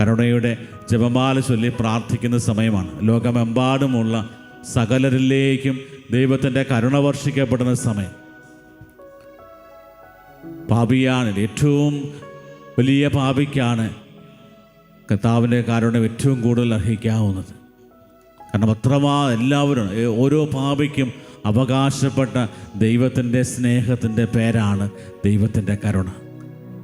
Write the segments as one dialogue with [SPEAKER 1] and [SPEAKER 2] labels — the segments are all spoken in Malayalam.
[SPEAKER 1] കരുണയുടെ ജപമാല ചൊല്ലി പ്രാർത്ഥിക്കുന്ന സമയമാണ്. ലോകമെമ്പാടുമുള്ള സകലരിലേക്കും ദൈവത്തിന്റെ കരുണ വർഷിക്കപ്പെടുന്ന സമയം. പാപിയാണ് ഏറ്റവും വലിയ പാപിക്കാണ് കർത്താവിന്റെ കാരുണ്യം ഏറ്റവും കൂടുതൽ അർഹിക്കാവുന്നത്. കാരണം അത്രമാ എല്ലാവരും ഓരോ പാപിക്കും അവകാശപ്പെട്ട ദൈവത്തിന്റെ സ്നേഹത്തിന്റെ പേരാണ് ദൈവത്തിന്റെ കരുണ.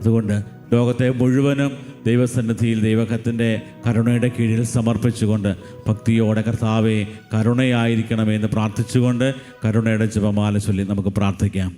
[SPEAKER 1] അതുകൊണ്ട് ലോകത്തെ മുഴുവനും ദൈവസന്നിധിയിൽ ദൈവകത്തിന്റെ കരുണയുടെ കീഴിൽ സമർപ്പിച്ചുകൊണ്ട് ഭക്തിയോടെ കർത്താവെ കരുണയായിരിക്കണമെന്ന് പ്രാർത്ഥിച്ചുകൊണ്ട് കരുണയുടെ ജപമാല ചൊല്ലി നമുക്ക് പ്രാർത്ഥിക്കാം.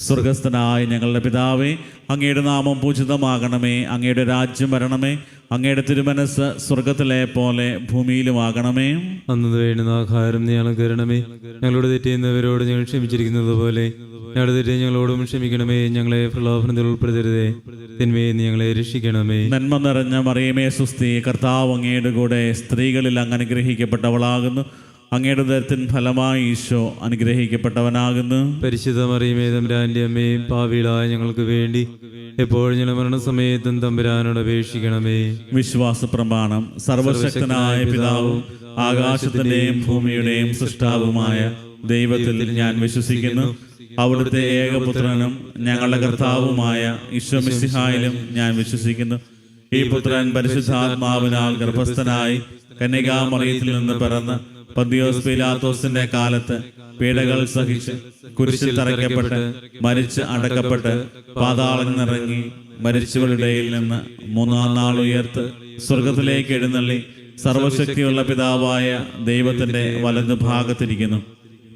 [SPEAKER 1] സ്വർഗസ്ഥനായ ഞങ്ങളുടെ പിതാവേ അങ്ങയുടെ നാമം പൂജിതമാകണമേ അങ്ങയുടെ രാജ്യം വരണമേ അങ്ങയുടെ തിരുമനസ് സ്വർഗത്തിലെ പോലെ ഭൂമിയിലുമാകണമേ.
[SPEAKER 2] അന്ന് വേണ്ടുന്ന ആഹാരം നീ ഞങ്ങൾക്ക് തരണമേ ഞങ്ങളോട് തെറ്റിയുന്നവരോട് ഞങ്ങൾ ക്ഷമിച്ചിരിക്കുന്നത് പോലെ ഞങ്ങളുടെ തെറ്റി ഞങ്ങളോടും ക്ഷമിക്കണമേ ഞങ്ങളെ പ്രലോഭനത്തിൽ ഉൾപ്പെടുത്തരുതേ. തിന്മയെ ഞങ്ങളെ രക്ഷിക്കണമേ.
[SPEAKER 1] നന്മ നിറഞ്ഞ മറിയമേ സുസ്തി കർത്താവ് അങ്ങയുടെ കൂടെ സ്ത്രീകളിൽ അങ്ങ് അനുഗ്രഹിക്കപ്പെട്ടവളാകുന്നു. അങ്ങയുടെ ദരത്തിൻ ഫലമായി ഈശോ അനുഗ്രഹിക്കപ്പെട്ടവനാകുന്നു.
[SPEAKER 2] പരിശുദ്ധ മറിയമേ തമ്പുരാന്റെ അമ്മയും പാവിളായ ഞങ്ങൾക്ക് വേണ്ടി എപ്പോഴും ഞങ്ങളുടെ മരണസമയത്തും തമ്പുരാനോട് അപേക്ഷിക്കണമേ.
[SPEAKER 1] വിശ്വാസ പ്രമാണം സർവശക്തനായ പിതാവും ആകാശത്തിന്റെയും ഭൂമിയുടെയും സൃഷ്ടാവുമായ ദൈവത്തിൽ ഞാൻ വിശ്വസിക്കുന്നു. അവിടുത്തെ ഏകപുത്രനും ഞങ്ങളുടെ കർത്താവുമായ ഈശ്വമിസിഹായിലും ഞാൻ വിശ്വസിക്കുന്നു. ഈ പുത്രൻ പരിശുദ്ധാത്മാവിനാൽ ഗർഭസ്ഥനായി കന്യകാമറിയത്തിൽ നിന്ന് പിറന്ന് പന്തിയോസ് പിലാത്തോസിന്റെ കാലത്ത് പീഡകൾ സഹിച്ച് കുരിശിൽ തറയ്ക്കപ്പെട്ട് മരിച്ച് അടക്കപ്പെട്ട് പാതാളം നിറങ്ങി മരിച്ചവരുടെ നിന്ന് മൂന്നാം നാൾ ഉയർത്ത് സ്വർഗത്തിലേക്ക് എഴുന്നള്ളി സർവശക്തിയുള്ള പിതാവായ ദൈവത്തിന്റെ വലതു ഭാഗത്തിരിക്കുന്നു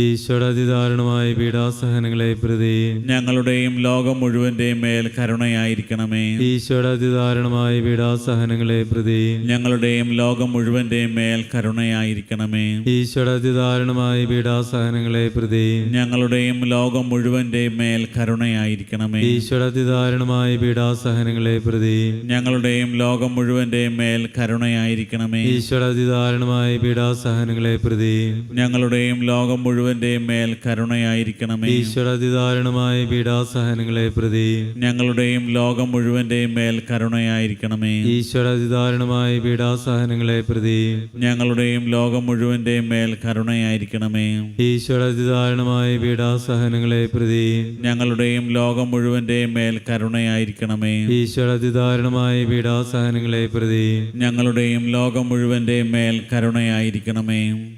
[SPEAKER 2] ഈശ്വര അതിദാരുണമായ പീഡാസഹനങ്ങളെ പ്രതി
[SPEAKER 1] ഞങ്ങളുടെയും ലോകം മുഴുവന്റെയും മേൽ കരുണയായിരിക്കണമേ.
[SPEAKER 2] ഈശ്വര അതിദാരുണമായ പീഡാസഹനങ്ങളെ പ്രതി
[SPEAKER 1] ഞങ്ങളുടെയും ലോകം മുഴുവന്റെയും മേൽ കരുണയായിരിക്കണമേ.
[SPEAKER 2] ഈശ്വര അതിദാരുണമായ പീഡാസഹനങ്ങളെ പ്രതി
[SPEAKER 1] ഞങ്ങളുടെയും ലോകം മുഴുവന്റെയും മേൽ കരുണയായിരിക്കണമേ.
[SPEAKER 2] ഈശ്വര അതിദാരുണമായ പീഡാസഹനങ്ങളെ പ്രതി
[SPEAKER 1] ഞങ്ങളുടെയും ലോകം മുഴുവന്റെയും മേൽ കരുണയായിരിക്കണമേ.
[SPEAKER 2] ഈശ്വര അതിദാരുണമായ പീഡാസഹനങ്ങളെ പ്രതി
[SPEAKER 1] ഞങ്ങളുടെയും ലോകം മുഴുവന്റെയും മേൽ കരുണയായിരിക്കണമേ.
[SPEAKER 2] ഈശ്വരതിദാരണമായ പീഡാസഹനങ്ങളെ പ്രതി.
[SPEAKER 1] ഞങ്ങളുടെയും ലോകം മുഴുവന്റെയും മേൽ കരുണയായിരിക്കണമേ.
[SPEAKER 2] ഈശ്വരതിദാരണമായ പീഡാസഹനങ്ങളെ പ്രതി.
[SPEAKER 1] ഞങ്ങളുടെയും ലോകം മുഴുവന്റെയും മേൽ കരുണയായിരിക്കണമേ.
[SPEAKER 2] ഈശ്വരതിദാരണമായ പീഡാസഹനങ്ങളെ പ്രതി.
[SPEAKER 1] ഞങ്ങളുടെയും ലോകം മുഴുവന്റെയും മേൽ കരുണയായിരിക്കണമേ.
[SPEAKER 2] ഈശ്വരതിദാരണമായ പീഡാസഹനങ്ങളെ പ്രതി.
[SPEAKER 1] ഞങ്ങളുടെയും ലോകം മുഴുവന്റെയും മേൽ കരുണയായിരിക്കണമേ.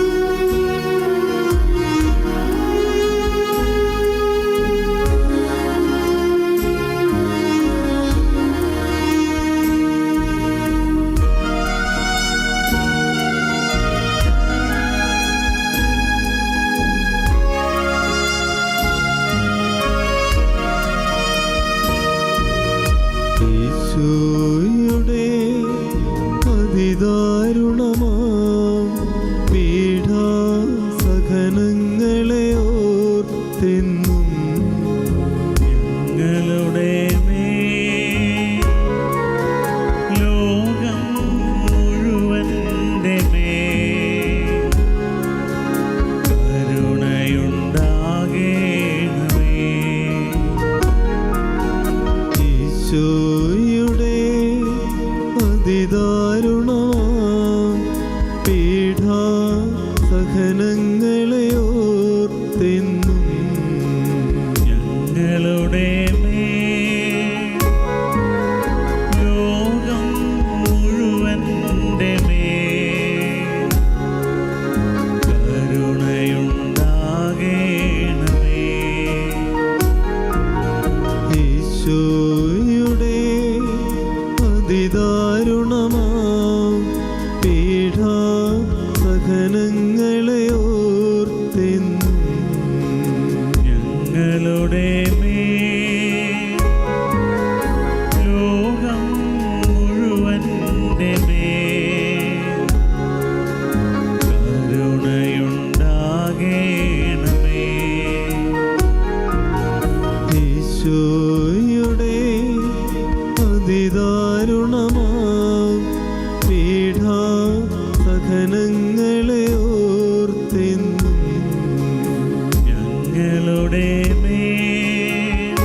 [SPEAKER 1] മക്കളുടെ മേൽ.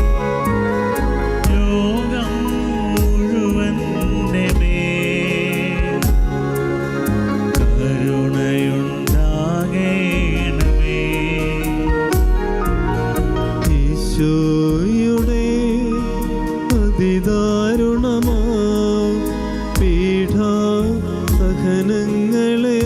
[SPEAKER 1] ലോകം മുഴുവന്റെ മേൽ. കരുണയുണ്ടാകേണമേ.
[SPEAKER 3] ഈശോയുടെ അതിദാരുണമാ പീഠ സഹനങ്ങളെ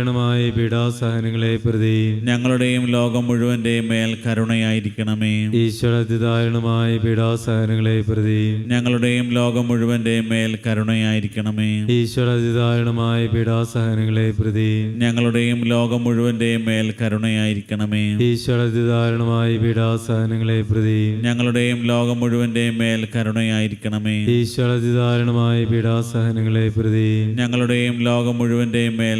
[SPEAKER 2] ഈശ്വരാതിദാരുണമായ പീഡാസഹനങ്ങളെ പ്രതി
[SPEAKER 1] ഞങ്ങളുടെയും ലോകം മുഴുവന്റെയും മേൽ കരുണയായിരിക്കണമേ.
[SPEAKER 2] ഈശ്വരാതിദാരുണമായ പീഡാസഹനങ്ങളെ പ്രതി
[SPEAKER 1] ഞങ്ങളുടെയും ലോകം മുഴുവന്റെയും മേൽ കരുണയായിരിക്കണമേ.
[SPEAKER 2] ഈശ്വരാതിദാരുണമായ പീഡാസഹനങ്ങളെ പ്രതി
[SPEAKER 1] ഞങ്ങളുടെയും ലോകം മുഴുവന്റെയും മേൽ കരുണയായിരിക്കണമേ.
[SPEAKER 2] ഈശ്വരാതിദാരുണമായ പീഡാസഹനങ്ങളെ പ്രതി
[SPEAKER 1] ഞങ്ങളുടെയും ലോകം മുഴുവന്റെയും മേൽ കരുണയായിരിക്കണമേ.
[SPEAKER 2] ഈശ്വരാതിദാരുണമായ പീഡാസഹനങ്ങളെ പ്രതി
[SPEAKER 1] ഞങ്ങളുടെയും ലോകം മുഴുവന്റെയും മേൽ